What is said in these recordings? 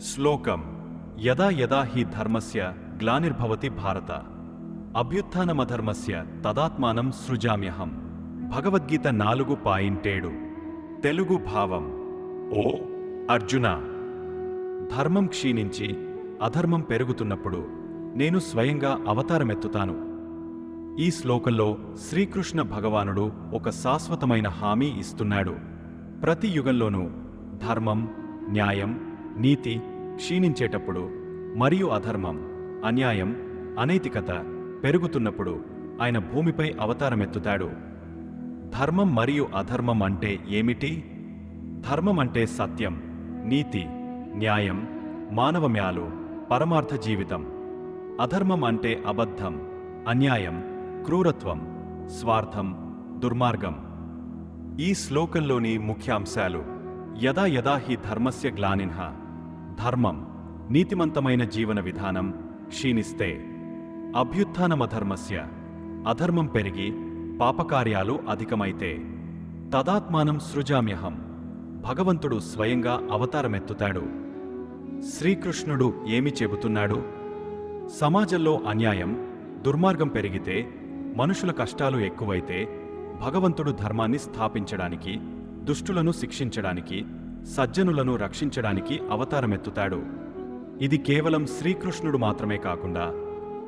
శ్లోకం యదా యదా హి ధర్మస్య గ్లానిర్భవతి భారత. అభ్యుత్థానమధర్మస్య తదాత్మానం సృజామ్యహం. భగవద్గీత నాలుగు పాయింటేడు. తెలుగు భావం. ఓ అర్జున! ధర్మం క్షీణించి అధర్మం పెరుగుతున్నప్పుడు నేను స్వయంగా అవతారమెత్తుతాను. ఈ శ్లోకంలో శ్రీకృష్ణ భగవానుడు ఒక శాశ్వతమైన హామీ ఇస్తున్నాడు. ప్రతి యుగంలోనూ ధర్మం న్యాయం నీతి క్షీణించేటప్పుడు మరియు అధర్మం అన్యాయం అనైతికత పెరుగుతున్నప్పుడు ఆయన భూమిపై అవతారమెత్తుతాడు. ధర్మం మరియు అధర్మం అంటే ఏమిటి? ధర్మం అంటే సత్యం నీతి న్యాయం మానవమ్యాలు పరమార్థ జీవితం. అధర్మం అంటే అబద్ధం అన్యాయం క్రూరత్వం స్వార్థం దుర్మార్గం. ఈ శ్లోకంలోని ముఖ్యాంశాలు యదా యదా హి ధర్మస్య గ్లానిన్హ. ధర్మం నీతిమంతమైన జీవన విధానం క్షీణిస్తే అభ్యుత్నమధర్మస్య అధర్మం పెరిగి పాపకార్యాలు అధికమైతే తదాత్మానం సృజామ్యహం భగవంతుడు స్వయంగా అవతారమెత్తుతాడు. శ్రీకృష్ణుడు ఏమి చెబుతున్నాడు? సమాజంలో అన్యాయం దుర్మార్గం పెరిగితే మనుషుల కష్టాలు ఎక్కువైతే భగవంతుడు ధర్మాన్ని స్థాపించడానికి దుష్టులను శిక్షించడానికి సజ్జనులను రక్షించడానికి అవతారమెత్తుతాడు. ఇది కేవలం శ్రీకృష్ణుడు మాత్రమే కాకుండా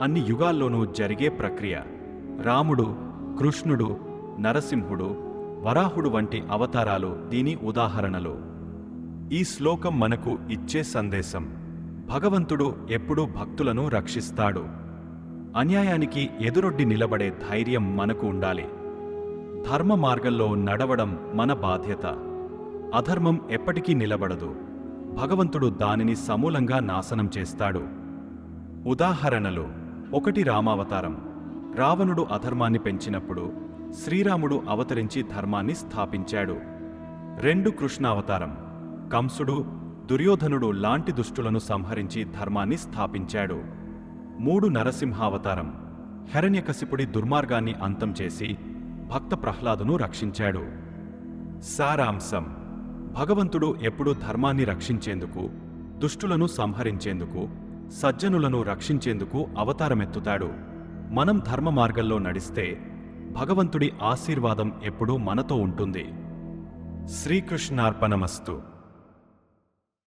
అన్ని యుగాల్లోనూ జరిగే ప్రక్రియ. రాముడు కృష్ణుడు నరసింహుడు వరాహుడు వంటి అవతారాలు దీని ఉదాహరణలు. ఈ శ్లోకం మనకు ఇచ్చే సందేశం భగవంతుడు ఎప్పుడూ భక్తులను రక్షిస్తాడు. అన్యాయానికి ఎదురొడ్డి నిలబడే ధైర్యం మనకు ఉండాలి. ధర్మ మార్గంలో నడవడం మన బాధ్యత. అధర్మం ఎప్పటికీ నిలబడదు. భగవంతుడు దానిని సమూలంగా నాశనం చేస్తాడు. ఉదాహరణలు ఒకటి రామావతారం. రావణుడు అధర్మాన్ని పెంచినప్పుడు శ్రీరాముడు అవతరించి ధర్మాన్ని స్థాపించాడు. రెండు కృష్ణావతారం. కంసుడు దుర్యోధనుడు లాంటి దుష్టులను సంహరించి ధర్మాన్ని స్థాపించాడు. మూడు నరసింహావతారం. హిరణ్యకశిపుడి దుర్మార్గాన్ని అంతం చేసి భక్త ప్రహ్లాదును రక్షించాడు. సారాంశం. భగవంతుడు ఎప్పుడూ ధర్మాన్ని రక్షించేందుకు దుష్టులను సంహరించేందుకు సజ్జనులను రక్షించేందుకు అవతారమెత్తుతాడు. మనం ధర్మ మార్గంలో నడిస్తే భగవంతుడి ఆశీర్వాదం ఎప్పుడూ మనతో ఉంటుంది. శ్రీకృష్ణార్పణమస్తు.